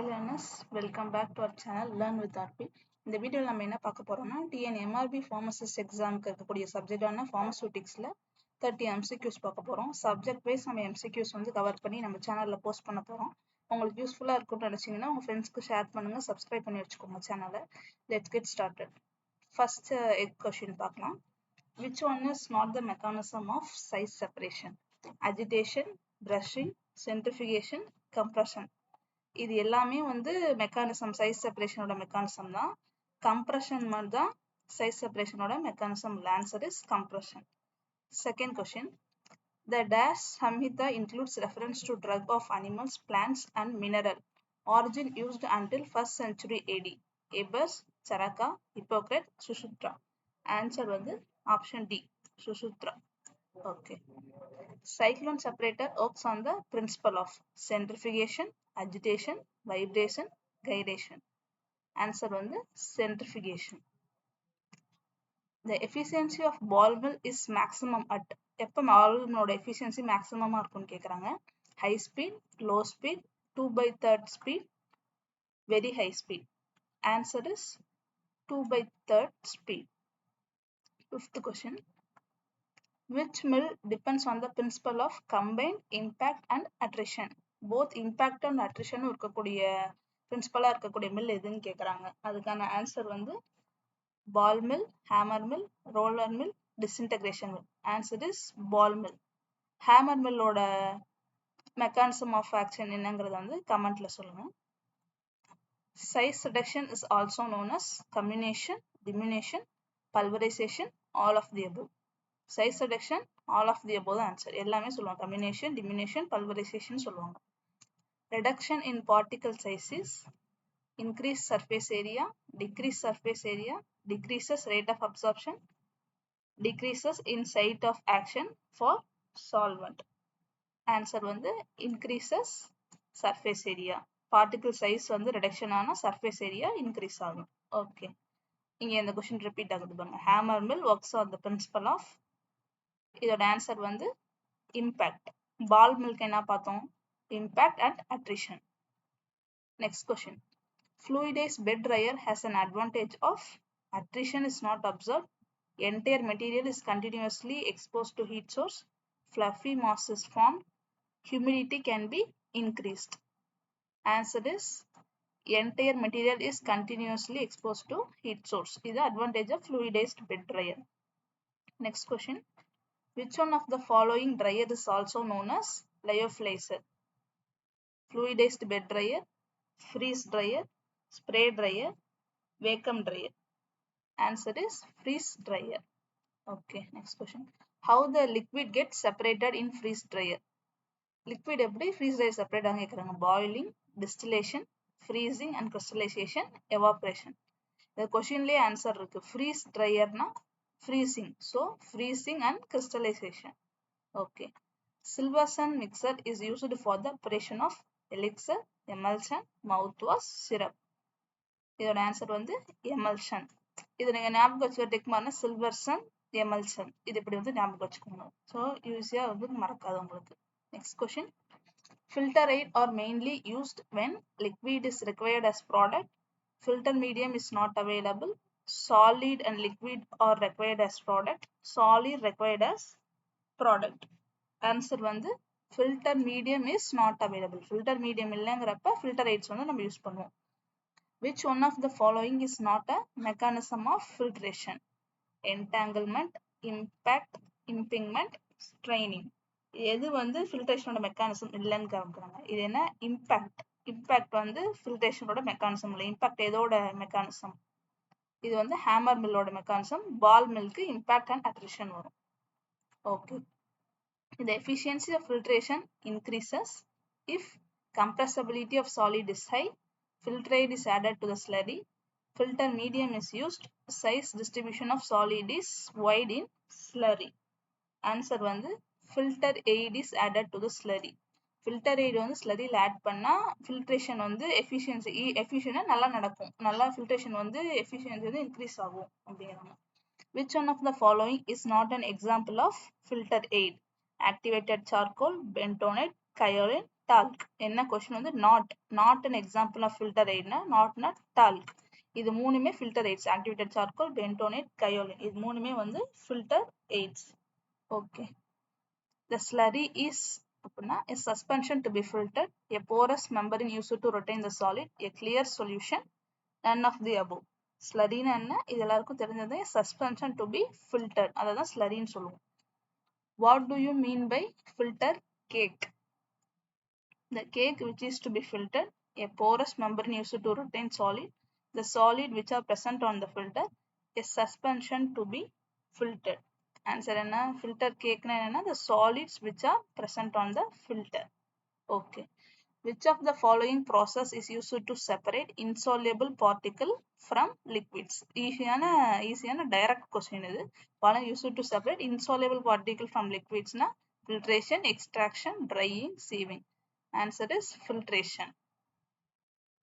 Hi learners welcome back to our channel learn with R P இந்த வீடியோவில் நம்ம என்ன பார்க்க போறோம்னா டிஎன் எம்ஆர்பி ஃபார்மசிஸ்ட் எக்ஸாமுக்கு இருக்கக்கூடிய சப்ஜெக்டான ஃபார்மசூட்டிக்ஸில் தேர்ட்டி எம்சிக்யூஸ் பார்க்க போகிறோம் சப்ஜெக்ட் வைஸ் நம்ம எம்சிக்யூஸ் வந்து கவர் பண்ணி நம்ம சேனலில் போஸ்ட் பண்ண போகிறோம் உங்களுக்கு யூஸ்ஃபுல்லாக இருக்கும்னு நினச்சிங்கன்னா உங்கள் ஃப்ரெண்ட்ஸ்க்கு ஷேர் பண்ணுங்கள் சப்ஸ்கிரைப் பண்ணி வச்சுக்கோங்க சேனலை let's get started first question பார்க்கலாம். Which one is not the mechanism of size separation agitation brushing centrifugation compression இது எல்லாமே வந்து மெக்கானிசம் சைஸ் செப்பரேஷனோட மெக்கானிசம் தான். கம்ப்ரஷன் மாதிரி தான் size செப்பரேஷனோட mechanism answer is compression second question the dash Samhita includes reference to drug of animals plants and mineral origin used until first century AD Ebers Charaka Hippocrates சுசுத்ரா answer வந்து option D சுசுத்ரா okay cyclone separator works on the principle of centrifugation agitation vibration gyration answer வந்து centrifugation the efficiency of ball mill is maximum at எப்ப ball millோட efficiency maximum இருக்கும்னு கேக்குறாங்க high speed low speed 2 by third speed very high speed answer is 2 by third speed fifth question Which mill depends on the principle of combined impact and attrition both impact and அட்ரிஷனும் இருக்கக்கூடிய பிரின்சிபலாக இருக்கக்கூடிய mill எதுன்னு கேட்குறாங்க அதுக்கான answer வந்து ball mill hammer mill roller mill disintegration mill answer is ball mill hammer மில்லோட mechanism of action என்னங்கிறத வந்து கமெண்ட்ல சொல்லுங்க size reduction is also known as comminution diminution pulverisation all of the above size reduction all of the above answer எல்லாமே சொல்லுவாங்க comminution diminution pulverization சொல்லுவாங்க reduction in particle size is increase surface area decrease surface area decreases rate of absorption decreases in site of action for solvent answer வந்து increases surface area particle size வந்து reduction ஆனா surface area increase ஆகும் okay இங்க இந்த question repeat ஆகுது பாருங்க hammer mill works on the principle of இதோட answer வந்து இம்பேக்ட் பால் மில்க் என்ன பார்த்தோம் impact and attrition next question fluidized bed dryer has an advantage of attrition is not observed entire material is continuously exposed to heat source fluffy mass is formed humidity can be increased answer is entire material is continuously exposed to heat source இது advantage of fluidized bed dryer next question which one of the following dryer is also known as lyophilizer fluidized bed dryer freeze dryer spray dryer vacuum dryer answer is freeze dryer okay next question how the liquid gets separated in freeze dryer liquid எப்படி freeze dryer separate ஆக கேக்குறாங்க boiling distillation freezing and crystallization evaporation இந்த கொஸ்டின்லயே answer இருக்கு freeze dryerனா freezing. So, freezing and crystallization. Okay. Silverson mixer is used for the preparation of elixir, emulsion, mouthwash, syrup. இதோட answer வந்து emulsion இது நீங்கள் ஞாபகம் வச்சுக்கிற டெக்மார்னா சில்வர்சன் எமல்சன் இது இப்படி வந்து ஞாபகம் வச்சுக்கோங்க ஸோ ஈஸியாக வந்து மறக்காது உங்களுக்கு next question filter aid are mainly used when liquid is required as product filter medium is not available solid and liquid are required as product solid required as product answer வந்து filter medium is not available filter medium இல்லைங்கிறப்ப filter aids வந்து நம்ம use பண்ணுவோம் which one of the following is not a mechanism of filtration entanglement impact impingement straining எது வந்து ஃபில்ட்ரேஷனோட mechanism இல்லைன்னு காமிக்கிறாங்க இது என்ன இம்பாக்ட் இம்பாக்ட் வந்து ஃபில்ட்ரேஷனோட மெக்கானிசம் இல்லை இம்பாக்ட் எதோட மெக்கானிசம் இது வந்து ஹேமர் மில்லோட மெக்கானிசம் பால் மில்க்கு இம்பாக்ட் அண்ட் அட்ரிஷன் வரும் okay the efficiency of filtration increases if compressibility of solid is high filtrate is added to the slurry filter medium is used size distribution of solid is wide in slurry answer வந்து filter aid is added to the slurry filter aid வந்து ஸ்லரியில் add பண்ணால் filtration வந்து efficiency எஃபிஷியனாக நல்லா நடக்கும். நல்லா filtration வந்து எஃபிஷியன்சி வந்து இன்க்ரீஸ் ஆகும் அப்படிங்கிறாங்க which one of the following is not an example of filter aid activated charcoal bentonite kaolin talc என்ன கொஸ்டின் வந்து not not an example of filter எய்ட்னா not talc இது மூணுமே filter aids activated charcoal bentonite kaolin இது மூணுமே வந்து filter aids okay the slurry is அப்படின்னா a suspension to be filtered a porous membrane used to retain the solid a clear solution none of the above ஸ்லரினா என்ன இது எல்லாருக்கும் தெரிஞ்சது suspension to be filtered அதை தான் ஸ்லரின்னு சொல்லுவோம் what do you mean by filter cake the cake which is to be filtered a porous membrane used to retain solid the solid which are present on the filter a suspension to be filtered answer என்ன filter cake னா என்னன்னா the solids which are present on the filter okay which of the following process is used to separate insoluble particle from liquids ஈஸியான ஈஸியான direct question இது பல used to separate insoluble particle from liquids னா filtration extraction drying sieving answer is filtration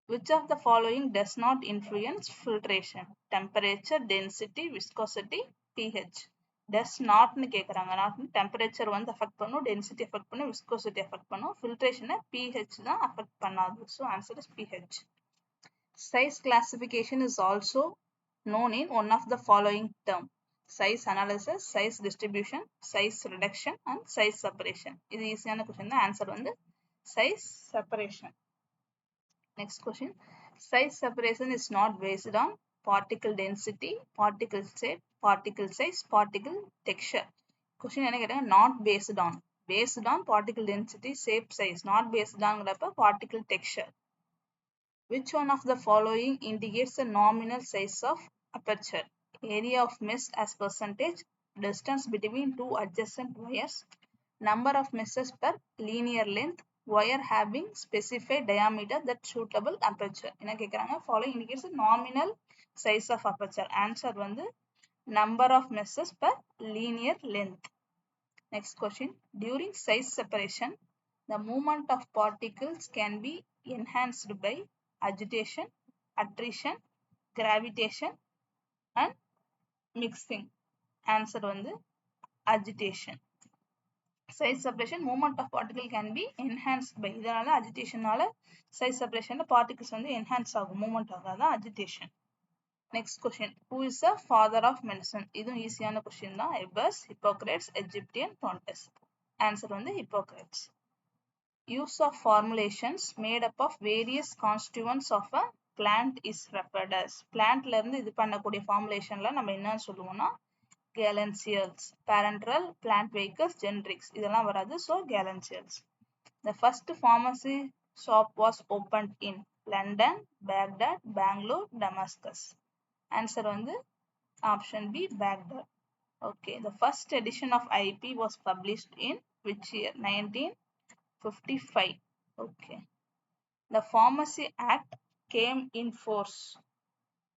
which of the following does not influence filtration temperature density viscosity ph Does notனு கேக்குறாங்க not temperature வந்து affect பண்ணும் density affect பண்ணும் viscosity affect பண்ணும் filtration pH தான் affect பண்ணாது so answer is pH size classification is also known in one of the following term size analysis size distribution size reduction and size separation இது ஈஸியான question தான் answer வந்து size separation next question size separation is not based on particle density particle shape particle size particle texture question என்ன கேட்டாங்க not based on based on particle density shape size not based on particle texture which one of the following indicates the nominal size of aperture area of mist as percentage distance between two adjacent wires number of misses per linear length wire having specified diameter that suitable aperture என்ன கேக்குறாங்க following indicates nominal size of aperture answer வந்து number of misses per linear length next question during size separation the movement of particles can be enhanced by agitation attrition gravitation and mixing answer வந்து agitation size separation movement of particle can be enhanced by இதனால agitationனால size separationல particles வந்து enhance ஆகும் movement ஆகாதான் agitation next question who is a father of medicine இதுவும் ஈஸியான question தான் எபஸ் ஹிப்போக்ரேட்ஸ் எஜிப்டியன் டோன்டஸ் ஆன்சர் வந்து Hippocrates use of formulations made up of various constituents of a plant is referred as பிளான்ட்ல இருந்து இது பண்ணக்கூடிய ஃபார்முலேஷன்ல நம்ம என்ன சொல்லுவோம்னா galenicals parenteral plant vehicles generics இதெல்லாம் வராது so galenicals the first pharmacy shop was opened in London Baghdad Bangalore Damascus Answer on the option B Baghdad. Okay, the first edition of IEP was published in which year? 1955. Okay. The Pharmacy Act came in force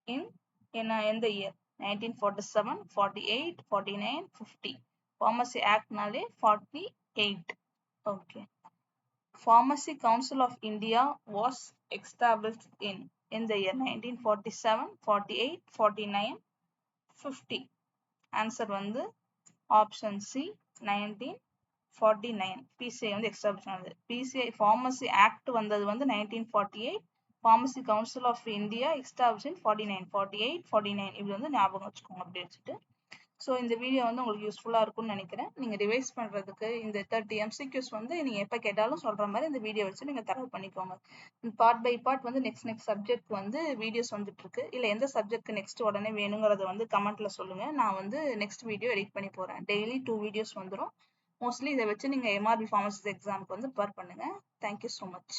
in in, uh, in the year 1947, 48, 49, 50. Pharmacy Act nalle 48. Okay. Pharmacy Council of India was established in in the year 1947 48 49 50 answer வந்து option c 1949 PCI வந்து establish ஆனது PCI pharmacy act வந்தது வந்து 1948 pharmacy council of india established in 49 48 49 இது வந்து ஞாபகம் வச்சுக்கோங்க அப்படி வச்சுட்டு ஸோ இந்த வீடியோ வந்து உங்களுக்கு யூஸ்ஃபுல்லாக இருக்கும்னு நினைக்கிறேன். நீங்கள் ரிவைஸ் பண்ணுறதுக்கு இந்த தேர்ட்டி எம்சிக்யூஸ் வந்து நீங்கள் எப்போ கேட்டாலும் சொல்கிற மாதிரி இந்த வீடியோ வச்சு நீங்கள் தரவு பண்ணிக்கோங்க. பார்ட் பை பார்ட் வந்து நெக்ஸ்ட் நெக்ஸ்ட் சப்ஜெக்ட் வந்து வீடியோஸ் வந்துட்டுருக்கு இல்லை எந்த சப்ஜெக்ட் நெக்ஸ்ட் உடனே வேணுங்கிறத வந்து கமெண்ட்டில் சொல்லுங்கள் நான் வந்து நெக்ஸ்ட் வீடியோ எடிட் பண்ணி போகிறேன் டெய்லி டூ வீடியோஸ் வந்துடும் மோஸ்ட்லி இதை வச்சு நீங்கள் எம்ஆர்பி ஃபார்மசிஸ் எக்ஸாமுக்கு வந்து ப்ரிப்பேர் பண்ணுங்கள் தேங்க்யூ ஸோ மச்